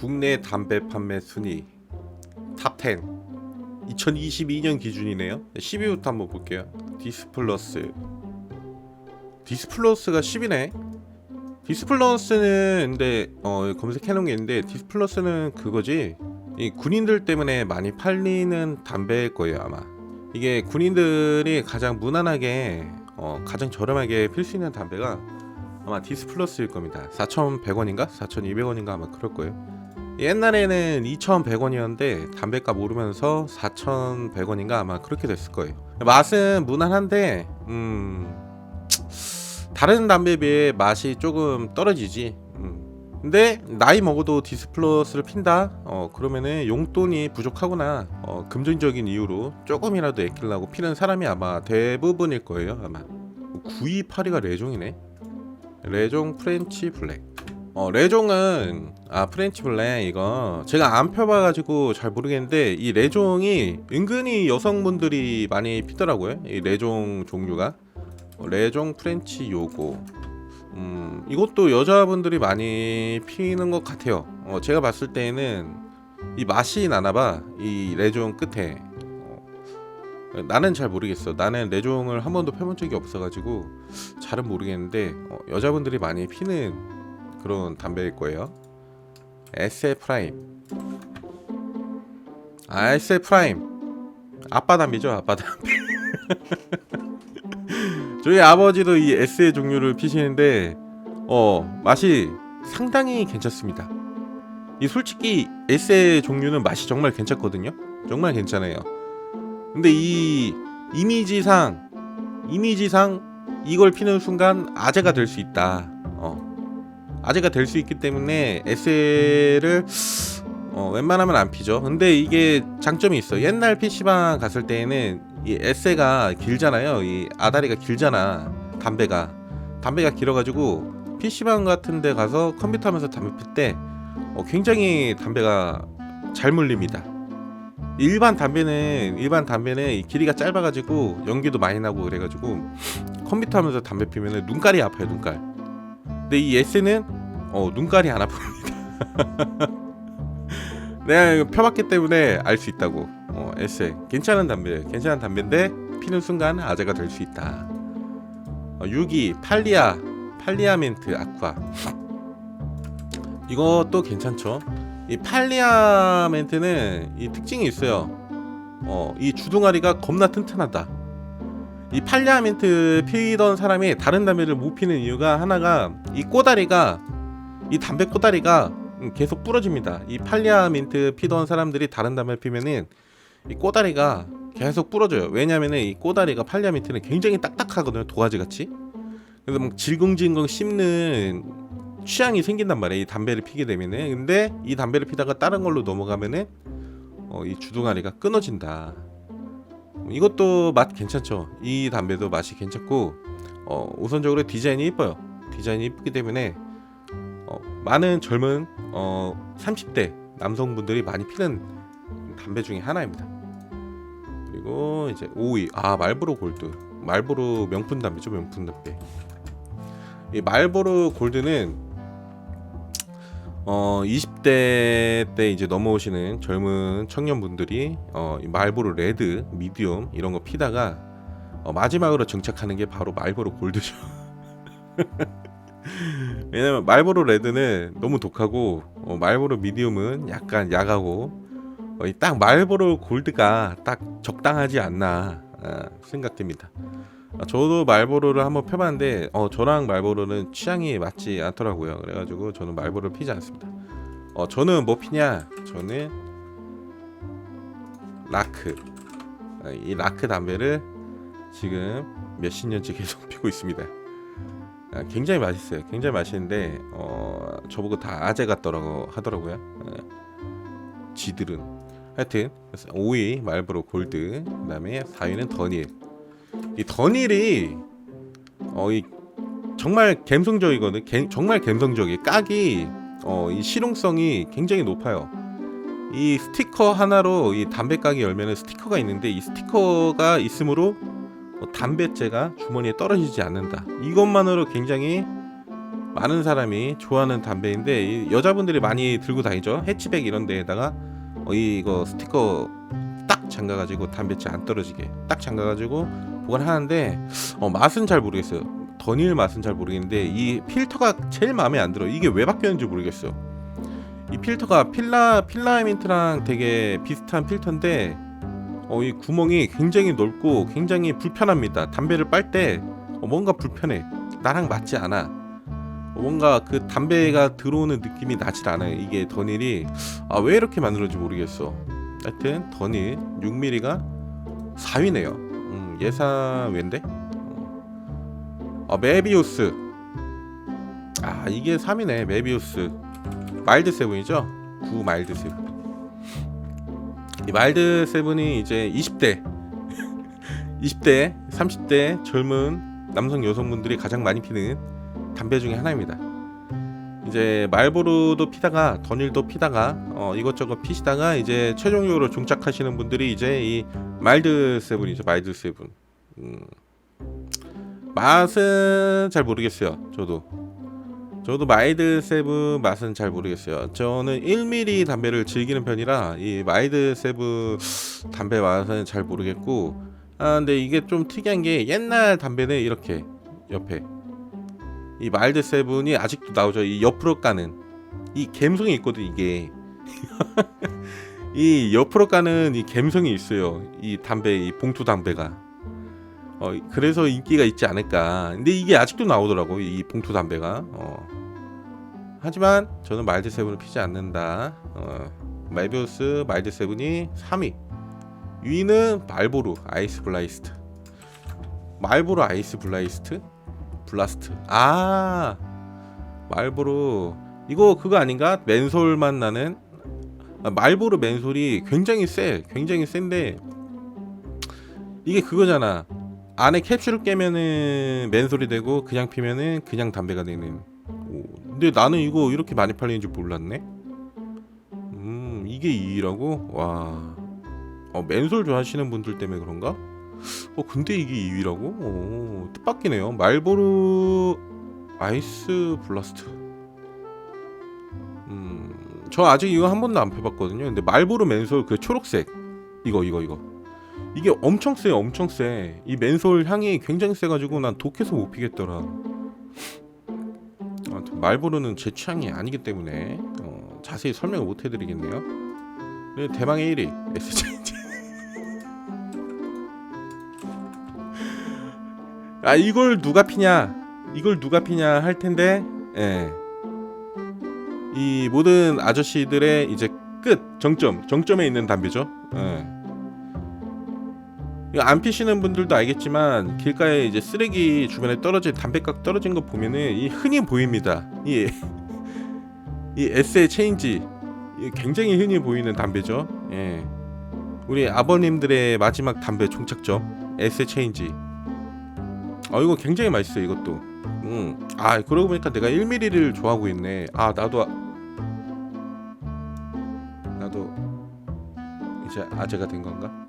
국내 담배 판매 순위 탑10 2022년 기준이네요. 10위부터 한번 볼게요. 디스플러스. 디스플러스가 10위네. 디스플러스는 근데 어, 검색해놓은 게 있는데 디스플러스는 그거지. 이 군인들 때문에 많이 팔리는 담배일 거예요 아마. 이게 군인들이 가장 무난하게 어, 가장 저렴하게 필 수 있는 담배가 아마 디스플러스일 겁니다. 4,100원인가? 4,200원인가? 아마 그럴 거예요 옛날에는 2,100원이었는데 담배값 오르면서 4,100원인가 아마 그렇게 됐을 거예요. 맛은 무난한데 음 다른 담배에 비해 맛이 조금 떨어지지. 음. 근데 나이 먹어도 디스플러스를 핀다. 어 그러면은 용돈이 부족하거나 어, 금전적인 이유로 조금이라도 아끼려고 피는 사람이 아마 대부분일 거예요. 아마 9282가 레종이네. 레종 프렌치 블랙. 어 레종은 아 프렌치 블랙 이거. 제가 안 펴봐가지고 잘 모르겠는데 이 레종이 은근히 여성분들이 많이 피더라고요 이 레종 종류가. 어, 레종 프렌치 요거. 음 이것도 여자분들이 많이 피는 것 같아요. 어 제가 봤을 때는 이 맛이 나나봐 이 레종 끝에. 어, 나는 잘 모르겠어. 나는 레종을 한 번도 펴본 적이 없어가지고 잘은 모르겠는데 어, 여자분들이 많이 피는 그런 담배일 거예요. 에세 프라임. 아, 에세 프라임. 아빠 담배죠, 아빠 담배. 저희 아버지도 이 에세 종류를 피시는데 어 맛이 상당히 괜찮습니다. 이 솔직히 에세 종류는 맛이 정말 괜찮거든요. 정말 괜찮아요. 근데 이 이미지상 이미지상 이걸 피는 순간 아재가 될 수 있다. 어. 아재가 될 수 있기 때문에 에세를 어, 웬만하면 안 피죠. 근데 이게 장점이 있어. 옛날 PC방 갔을 때에는 이 에세가 길잖아요. 이 아다리가 길잖아. 담배가 담배가 길어가지고 PC방 같은 데 가서 컴퓨터 하면서 담배 필 때 어, 굉장히 담배가 잘 물립니다. 일반 담배는 일반 담배는 이 길이가 짧아가지고 연기도 많이 나고 그래가지고 컴퓨터 하면서 담배 피면은 눈깔이 아파요 눈깔. 근데 이 S는 어, 눈깔이 안 아픕니다. 내가 이거 펴봤기 때문에 알 수 있다고. 어, S 괜찮은 담배, 괜찮은 담배인데 피는 순간 아재가 될 수 있다. 어, 6위 팔리아, 팔리아멘트 아쿠아. 이것도 괜찮죠. 이 팔리아멘트는 이 특징이 있어요. 어, 이 주둥아리가 겁나 튼튼하다. 이 팔리아멘트 피던 사람이 다른 담배를 못 피는 이유가 하나가 이 꼬다리가 이 담배 꼬다리가 계속 부러집니다. 이 팔리아멘트 피던 사람들이 다른 담배 피면은 이 꼬다리가 계속 부러져요. 왜냐면은 이 꼬다리가 팔리아멘트는 굉장히 딱딱하거든요. 도화지 같이. 그래서 막 질겅질겅 씹는 취향이 생긴단 말이에요. 이 담배를 피게 되면은. 근데 이 담배를 피다가 다른 걸로 넘어가면은 어, 이 주둥아리가 끊어진다. 이것도 맛 괜찮죠. 이 담배도 맛이 괜찮고 어, 우선적으로 디자인이 이뻐요. 디자인이 이쁘기 때문에 어, 많은 젊은 어, 30대 남성분들이 많이 피는 담배 중에 하나입니다. 그리고 이제 5위 아 말보로 골드 말보로 명품 담배죠 명품 담배. 이 말보로 골드는 어 20대 때 이제 넘어오시는 젊은 청년분들이 어이 말보로 레드, 미디움 이런 거 피다가 어 마지막으로 정착하는 게 바로 말보로 골드죠. 왜냐면 말보로 레드는 너무 독하고 어 말보로 미디움은 약간 약하고 어 이딱 말보로 골드가 딱 적당하지 않나 아, 생각됩니다. 아, 저도 말보로를 한번 펴봤는데 어 저랑 말보로는 취향이 맞지 않더라고요. 그래가지고 저는 말보로를 피지 않습니다. 어 저는 뭐 피냐? 저는 라크 아, 이 라크 담배를 지금 몇십 년째 계속 피고 있습니다. 아, 굉장히 맛있어요. 굉장히 맛있는데 어 저보고 다 아재 같더라고 하더라고요. 아, 지들은 하여튼 5위 말보로 골드 그다음에 4위는 더닐 이 더닐이 어 이 정말 감성적이거든. 개, 정말 감성적이. 깍이 어 이 실용성이 굉장히 높아요. 이 스티커 하나로 이 담배 가게 열면은 스티커가 있는데 이 스티커가 있으므로 어, 담배째가 주머니에 떨어지지 않는다. 이것만으로 굉장히 많은 사람이 좋아하는 담배인데 이 여자분들이 많이 들고 다니죠. 해치백 이런 데에다가 어, 이거 스티커 딱 잠가 가지고 담배채 안 떨어지게 딱 잠가 가지고 보관하는데 어, 맛은 잘 모르겠어요. 더닐 맛은 잘 모르겠는데 이 필터가 제일 마음에 안 들어. 이게 왜 바뀌었는지 모르겠어. 이 필터가 필라 필라멘트랑 되게 비슷한 필터인데 어, 이 구멍이 굉장히 넓고 굉장히 불편합니다. 담배를 빨때 어, 뭔가 불편해. 나랑 맞지 않아. 어, 뭔가 그 담배가 들어오는 느낌이 나질 않아요. 이게 더닐이 아, 왜 이렇게 만들었는지 모르겠어. 하여튼 더닐 6mm가 4위네요. 음, 예상 왠데? 어, 메비우스. 아 이게 3위네 메비우스. 마일드 세븐이죠? 9 마일드 세븐. 이 마일드 세븐이 이제 20대, 20대, 30대 젊은 남성 여성분들이 가장 많이 피는 담배 중에 하나입니다. 이제 말보로도 피다가 더닐도 피다가 어, 이것저것 피시다가 이제 최종적으로 종착하시는 분들이 이제 이 마일드 세븐이죠. 마일드 세븐. 음. 맛은 잘 모르겠어요. 저도. 저도 마일드 세븐 맛은 잘 모르겠어요. 저는 1mm 담배를 즐기는 편이라 이 마일드 세븐 담배 맛은 잘 모르겠고 아 근데 이게 좀 특이한 게 옛날 담배는 이렇게 옆에 이 마일드 세븐이 아직도 나오죠. 이 옆으로 까는 이 감성이 있거든 이게 이 옆으로 까는 이 감성이 있어요. 이 담배 이 봉투 담배가 어 그래서 인기가 있지 않을까. 근데 이게 아직도 나오더라고 이 봉투 담배가. 어. 하지만 저는 마일드 세븐을 피지 않는다. 어. 말비우스 마일드 세븐이 3위. 위는 말보루 아이스 블라이스트. 말보루 아이스 블라이스트? 블라스트. 아 말보루 이거 그거 아닌가? 맨솔만 나는 아, 말보루 맨솔이 굉장히 세. 굉장히 센데 이게 그거잖아. 안에 캡슐을 깨면은 맨솔이 되고 그냥 피면은 그냥 담배가 되는. 오, 근데 나는 이거 이렇게 많이 팔리는 줄 몰랐네. 음 이게 2위라고? 와. 어 맨솔 좋아하시는 분들 때문에 그런가? 어 근데 이게 2위라고? 오 뜻밖이네요. 말보루 아이스 블라스트. 음 저 아직 이거 한 번도 안 펴봤거든요. 근데 말보루 맨솔 그 초록색 이거 이거 이거 이게 엄청 세 엄청 세. 이 맨솔 향이 굉장히 세가지고 난 독해서 못 피겠더라. 아무튼 말보루는 제 취향이 아니기 때문에 어, 자세히 설명을 못 해드리겠네요. 네, 대망의 1위 SJ. 아 이걸 누가 피냐? 이걸 누가 피냐 할 텐데, 예. 이 모든 아저씨들의 이제 끝 정점 정점에 있는 담배죠. 예. 안 피시는 분들도 알겠지만 길가에 이제 쓰레기 주변에 떨어진 담배각 떨어진 거 보면은 이 흔히 보입니다. 이, 이 에세이 체인지 이 굉장히 흔히 보이는 담배죠. 예. 우리 아버님들의 마지막 담배 종착점 에세 체인지. 어 이거 굉장히 맛있어요 이것도. 음. 아 그러고 보니까 내가 1mm를 좋아하고 있네. 아 나도 아- 나도 이제 아재가 된 건가?